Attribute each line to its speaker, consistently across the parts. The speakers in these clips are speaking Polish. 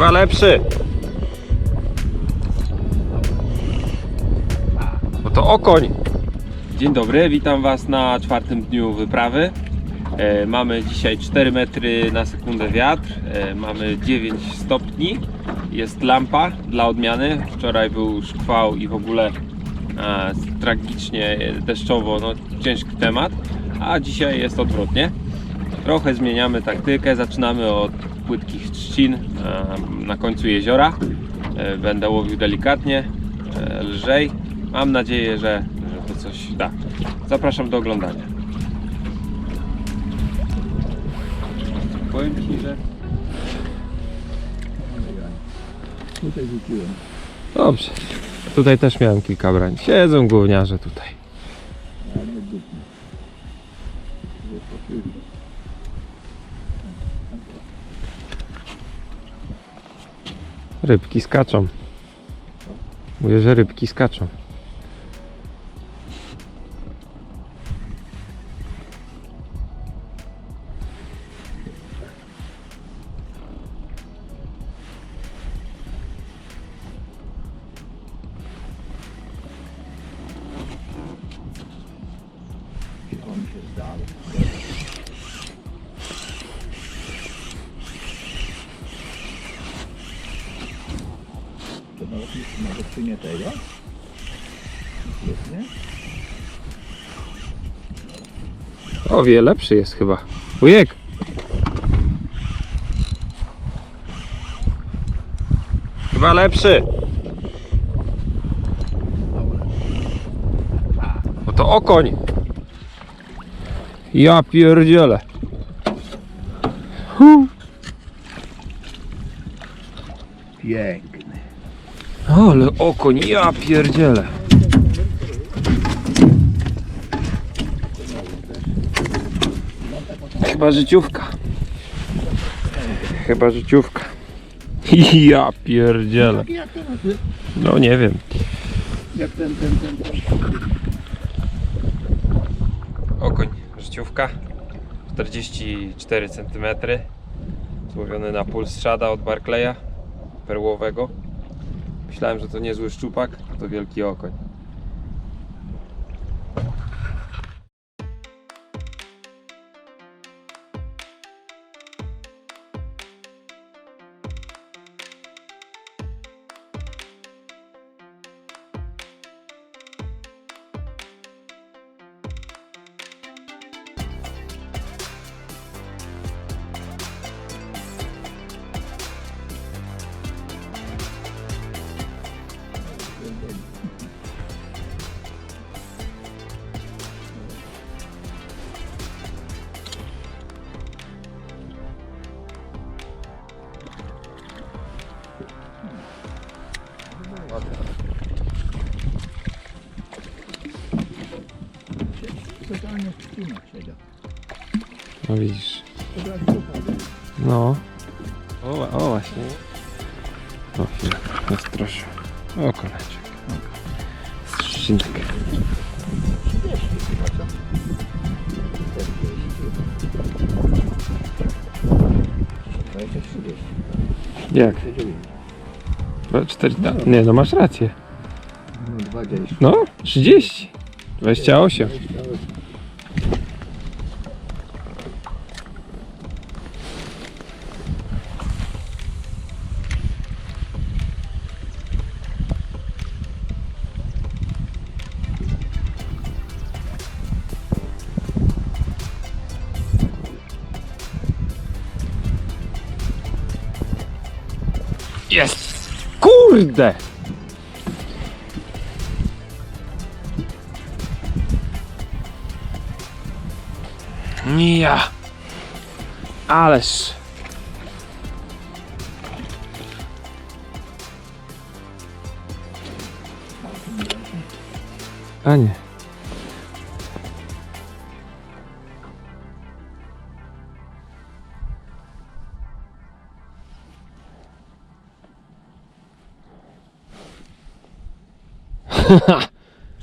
Speaker 1: Chyba lepszy. No to okoń. Dzień dobry, witam Was na czwartym dniu wyprawy. E, mamy dzisiaj 4 metry na sekundę wiatr, e, mamy 9 stopni, jest lampa dla odmiany. Wczoraj był szkwał i w ogóle e, tragicznie deszczowo, no ciężki temat, a dzisiaj jest odwrotnie. Trochę zmieniamy taktykę, zaczynamy od płytkich trzcin na końcu jeziora. E, Będę łowił delikatnie, e, lżej. Mam nadzieję, że, że to coś da. Zapraszam do oglądania. Powiem Ci, że
Speaker 2: Tutaj rzuciłem.
Speaker 1: Dobrze. Tutaj też miałem kilka brań. Siedzą gówniarze tutaj.
Speaker 2: A nie dupny. Wypoczyli.
Speaker 1: Rybki skaczą. Mówię, że rybki skaczą.
Speaker 2: On się zdał. Czy nie tego?
Speaker 1: O, wie lepszy jest chyba. Ujek! Chyba lepszy. No to okoń. Ja pierdzielę. Hu.
Speaker 2: Piękny.
Speaker 1: Ale okoń, ja pierdzielę. Chyba życiówka. Chyba życiówka. Ja pierdzielę. No nie wiem.
Speaker 2: Jak ten, ten, ten.
Speaker 1: Okoń, życiówka. 44 cm. Złowiony na puls szada od Barclaya. Perłowego. Myślałem, że to niezły szczupak, a to wielki okoń.
Speaker 2: Trzcinach siedział.
Speaker 1: No widzisz. No. O, o właśnie. O chwilę, nastroszę. O koleczek.
Speaker 2: Trzydzieści.
Speaker 1: Jak? Dwa, Cztery, da- nie no masz rację.
Speaker 2: No dwadzieścia.
Speaker 1: No, 30. 28. Jest! Kurde! Ja. Ależ. A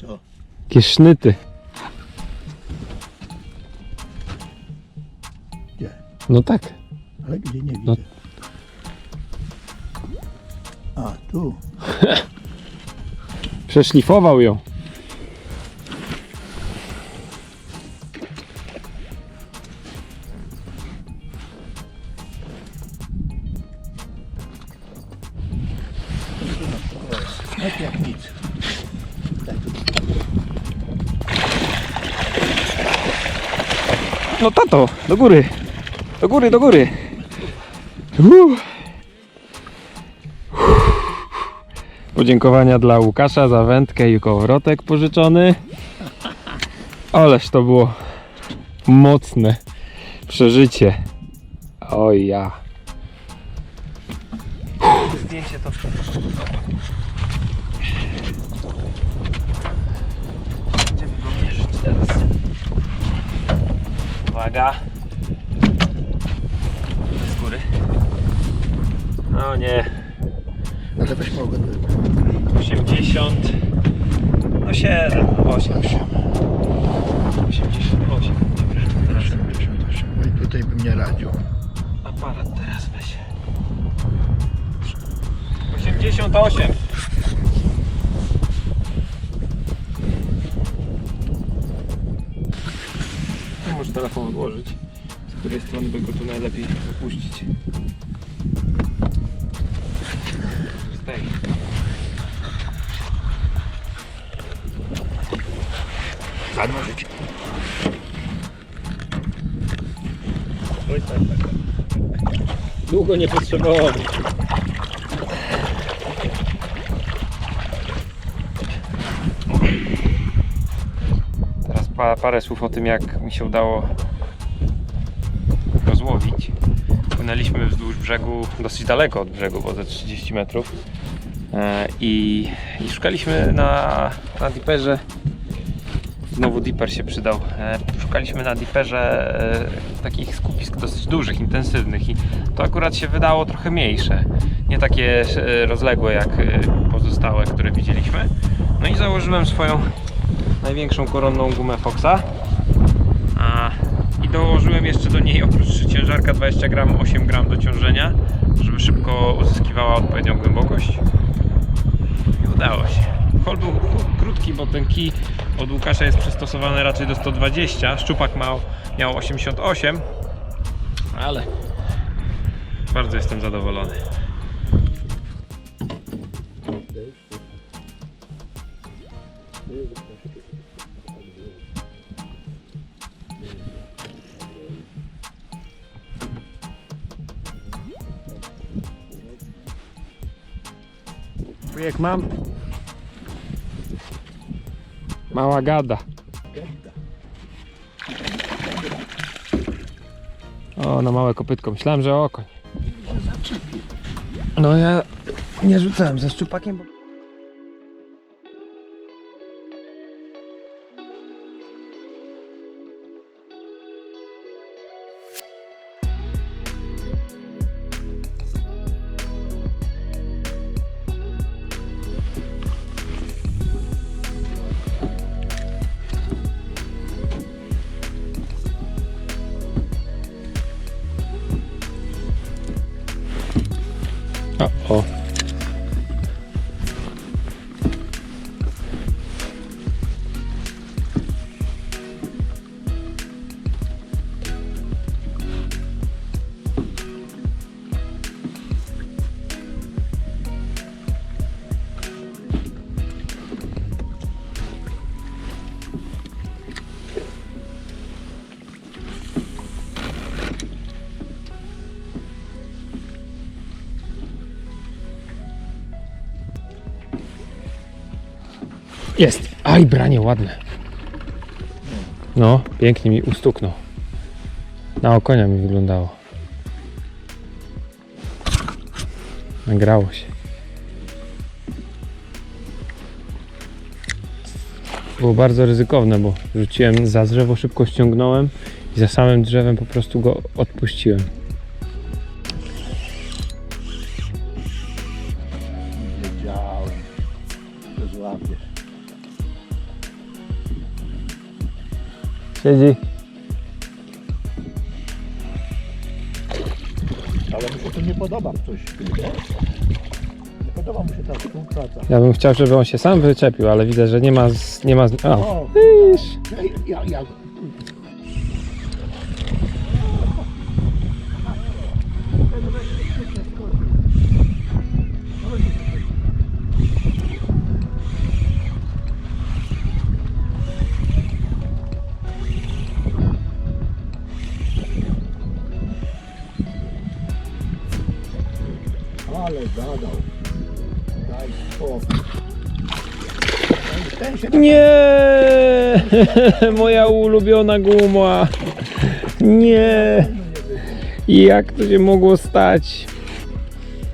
Speaker 2: Co?
Speaker 1: Jakie sznyty.
Speaker 2: Gdzie?
Speaker 1: No tak.
Speaker 2: Ale gdzie nie widzę.
Speaker 1: No.
Speaker 2: A, tu.
Speaker 1: Przeszlifował ją. No tato, do góry. Do góry, do góry. Uff. Podziękowania dla Łukasza za wędkę i kołowrotek pożyczony. Ależ to było mocne przeżycie. Oj ja. Zdjęcie to. Będziemy go mierzyć teraz. Uwaga. Z góry. No nie.
Speaker 2: Ale weź mogę.
Speaker 1: 80. No 7, 8. 88. Dobra, teraz
Speaker 2: 88. No i tutaj bym nie radził.
Speaker 1: aparat teraz weź. 88. telefon odłożyć. Z której strony by go tu najlepiej wypuścić? Z tej. Oj, tak, tak, tak. Długo nie potrzebował. Teraz pa, parę słów o tym, jak mi się udało go złowić. Płynęliśmy wzdłuż brzegu, dosyć daleko od brzegu, bo ze 30 metrów. E, I, i szukaliśmy na, na diperze Znowu Dipper się przydał. E, Szukaliśmy na Dipperze e, takich skupisk dosyć dużych, intensywnych i to akurat się wydało trochę mniejsze. Nie takie rozległe jak pozostałe, które widzieliśmy. No i założyłem swoją największą koronną gumę Foxa. A, I dołożyłem jeszcze do niej oprócz ciężarka 20 gram 8 gram do ciążenia, żeby szybko uzyskiwała odpowiednią głębokość. I udało się. Hol był kró- krótki, bo ten kij od Łukasza jest przystosowany raczej do 120. Szczupak miał, miał 88, ale bardzo jestem zadowolony. Jak mam? Mała gada. O, na małe kopytko. Myślałem, że okoń. No ja nie rzucałem ze szczupakiem, bo... O, o. Jest. Aj, branie ładne. No, pięknie mi ustuknął. Na okonia mi wyglądało. Nagrało się. Było bardzo ryzykowne, bo rzuciłem za drzewo, szybko ściągnąłem i za samym drzewem po prostu go odpuściłem.
Speaker 2: Wiedziałem, że złapiesz.
Speaker 1: Siedzi.
Speaker 2: Ale mi się to nie podoba coś. Nie podoba mu się ta współpraca.
Speaker 1: Ja bym chciał, żeby on się sam wyczepił, ale widzę, że nie ma. Z, nie ma z... O,
Speaker 2: O,
Speaker 1: widzisz.
Speaker 2: ja, ja, Ale Daj spokój. Się
Speaker 1: Nie! Moja ulubiona guma. Nie! Jak to się mogło stać?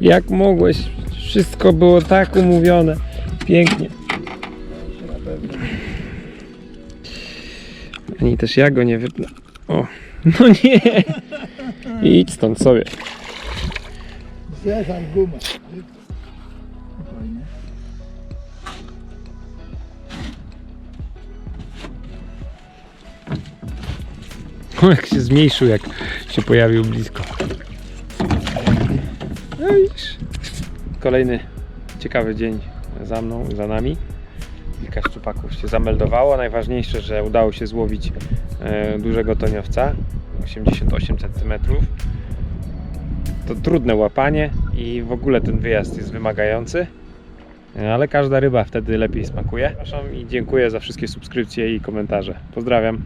Speaker 1: Jak mogłeś? Wszystko było tak umówione. Pięknie. Ani też ja go nie wypnę. O, no nie! Idź stąd sobie.
Speaker 2: Zjeżdżaj gumę. Spokojnie.
Speaker 1: O, jak się zmniejszył, jak się pojawił blisko. No widzisz. Kolejny ciekawy dzień za mną, za nami. Kilka szczupaków się zameldowało. Najważniejsze, że udało się złowić e, dużego toniowca, 88 cm. To trudne łapanie i w ogóle ten wyjazd jest wymagający. Ale każda ryba wtedy lepiej smakuje. I dziękuję za wszystkie subskrypcje i komentarze. Pozdrawiam.